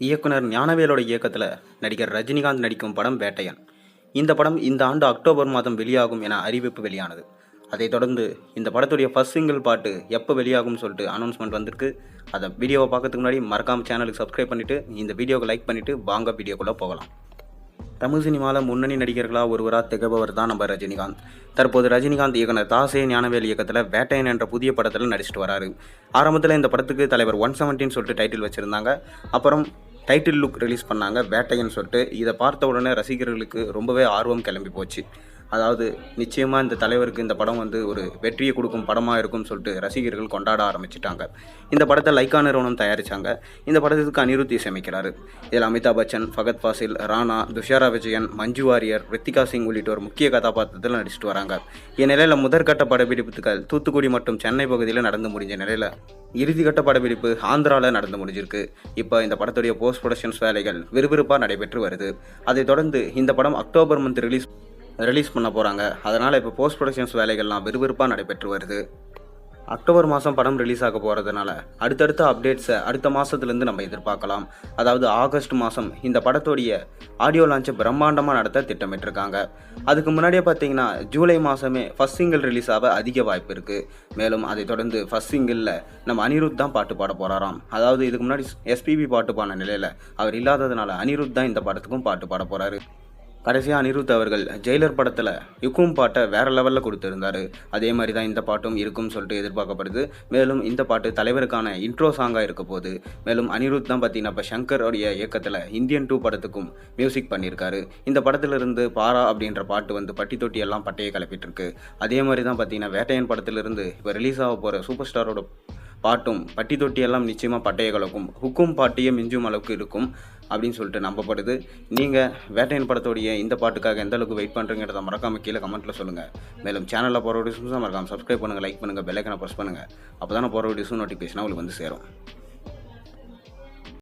இயக்குனர் ஞானவேலோட இயக்கத்தில் நடிகர் ரஜினிகாந்த் நடிக்கும் படம் வேட்டையன். இந்த படம் இந்த ஆண்டு அக்டோபர் மாதம் வெளியாகும் என அறிவிப்பு வெளியானது. அதைத் தொடர்ந்து இந்த படத்துடைய ஃபர்ஸ்ட் சிங்கிள் பாட்டு எப்போ வெளியாகும்னு சொல்லிட்டு அனௌன்ஸ்மெண்ட் வந்திருக்கு. அதை வீடியோவை பார்க்கறதுக்கு முன்னாடி மறக்காமல் சேனலுக்கு சப்ஸ்கிரைப் பண்ணிவிட்டு இந்த வீடியோவை லைக் பண்ணிவிட்டு வாங்க வீடியோக்குள்ளே போகலாம். தமிழ் சினிமாவில் முன்னணி நடிகர்களாக ஒருவராக திகழ்பவர் தான் நம்ம ரஜினிகாந்த். தற்போது ரஜினிகாந்த் இயக்குனர் தாசே ஞானவேல் இயக்கத்தில் வேட்டையன் என்ற புதிய படத்தில் நடிச்சிட்டு வராரு. ஆரம்பத்தில் இந்த படத்துக்கு தலைவர் ஒன் செவன்ட்டின்னு சொல்லிட்டு டைட்டில் வச்சுருந்தாங்க. அப்புறம் டைட்டில் லுக் ரிலீஸ் பண்ணாங்க வேட்டையன்னு சொல்லிட்டு. இதை பார்த்த உடனே ரசிகர்களுக்கு ரொம்பவே ஆர்வம் கிளம்பி போச்சு. அதாவது நிச்சயமாக இந்த தலைவருக்கு இந்த படம் வந்து ஒரு வெற்றியை கொடுக்கும் படமாக இருக்கும்னு சொல்லிட்டு ரசிகர்கள் கொண்டாட ஆரம்பிச்சிட்டாங்க. இந்த படத்தை லைக்கா நிறுவனம் தயாரித்தாங்க இந்த படத்துக்கு அனிருத் இசையமைக்கிறாரு. இதில் அமிதாப் பச்சன் ஃபகத் ஃபாசில் ராணா துஷாரா விஜயன் மஞ்சு வாரியர் ரித்திகா சிங் உள்ளிட்டோர் முக்கிய கதாபாத்திரத்தில் நடிச்சிட்டு வராங்க. இந்நிலையில் முதற்கட்ட படப்பிடிப்புகள் தூத்துக்குடி மற்றும் சென்னை பகுதியில் நடந்து முடிஞ்ச நிலையில் இறுதிக்கட்ட படப்பிடிப்பு ஆந்திராவில் நடந்து முடிஞ்சிருக்கு. இப்போ இந்த படத்துடைய போஸ்ட் ப்ரொடக்ஷன்ஸ் வேலைகள் விறுவிறுப்பாக நடைபெற்று வருது. அதைத் தொடர்ந்து இந்த படம் அக்டோபர் மந்த் ரிலீஸ் ரிலீஸ் பண்ண போகிறாங்க அதனால் இப்போ போஸ்ட் ப்ரொடக்ஷன்ஸ் வேலைகள்லாம் விறுவிறுப்பாக நடைபெற்று வருது. அக்டோபர் மாதம் படம் ரிலீஸ் ஆக போகிறதுனால அடுத்தடுத்த அப்டேட்ஸை அடுத்த மாதத்துலேருந்து நம்ம எதிர்பார்க்கலாம். அதாவது ஆகஸ்ட் மாதம் இந்த படத்தோடைய ஆடியோ லான்ச்சை பிரம்மாண்டமாக நடத்த திட்டமிட்டிருக்காங்க. அதுக்கு முன்னாடியே பார்த்தீங்கன்னா ஜூலை மாதமே ஃபஸ்ட் சிங்கிள் ரிலீஸ் ஆக அதிக வாய்ப்பு இருக்குது மேலும் அதை தொடர்ந்து ஃபஸ்ட் சிங்கிளில் நம்ம அனிருத் தான் பாட்டு பாட போகிறாராம் அதாவது இதுக்கு முன்னாடி எஸ்பிபி பாட்டு பாடின நிலையில் அவர் இல்லாததுனால அனிருத் தான் இந்த படத்துக்கும் பாட்டு பாட போகிறாரு கடைசியாக அனிருத் அவர்கள் ஜெயிலர் படத்தில் யுக்கும் பாட்டை வேற லெவலில் கொடுத்துருந்தாரு. அதே மாதிரி தான் இந்த பாட்டும் இருக்கும்னு சொல்லிட்டு எதிர்பார்க்கப்படுது. மேலும் இந்த பாட்டு தலைவருக்கான இன்ட்ரோ சாங்காக இருக்க போகுது. மேலும் அனிருத் தான் பார்த்தீங்கன்னா இப்போ சங்கரோடைய இயக்கத்தில் இந்தியன் டூ படத்துக்கும் மியூசிக் பண்ணியிருக்காரு. இந்த படத்திலிருந்து பாரா அப்படின்ற பாட்டு வந்து பட்டி தொட்டி எல்லாம் பட்டையை கிளப்பிட்டு இருக்கு. அதே மாதிரி தான் பார்த்தீங்கன்னா வேட்டையன் படத்திலிருந்து இப்போ ரிலீஸ் ஆக போகிற சூப்பர் ஸ்டாரோட பாட்டும் பட்டி தொட்டி எல்லாம் நிச்சயமாக பட்டையை கலக்கும். ஹுக்கும் பாட்டியே மிஞ்சும் அளவுக்கு இருக்கும். அப்படின்னு சொல்லிட்டு நம்பப்படுது. நீங்கள் வேட்டையன் படத்தோடைய இந்த பாட்டுக்காக எந்த அளவுக்கு வெயிட் பண்ணுறீங்கிறத மறக்காமல் கீழே கமெண்ட்டில் சொல்லுங்கள் மேலும் சேனலில் போகிற வீடியோஸும் மறக்காமல் சப்ஸ்கிரைப் பண்ணுங்கள் லைக் பண்ணுங்கள் பெல்லைக்கனை ப்ரெஸ் பண்ணுங்கள் அப்போ தானே போகிற வீடியோஸும் நோட்டிஃபிகேஷனாக உங்களுக்கு வந்து சேரும்.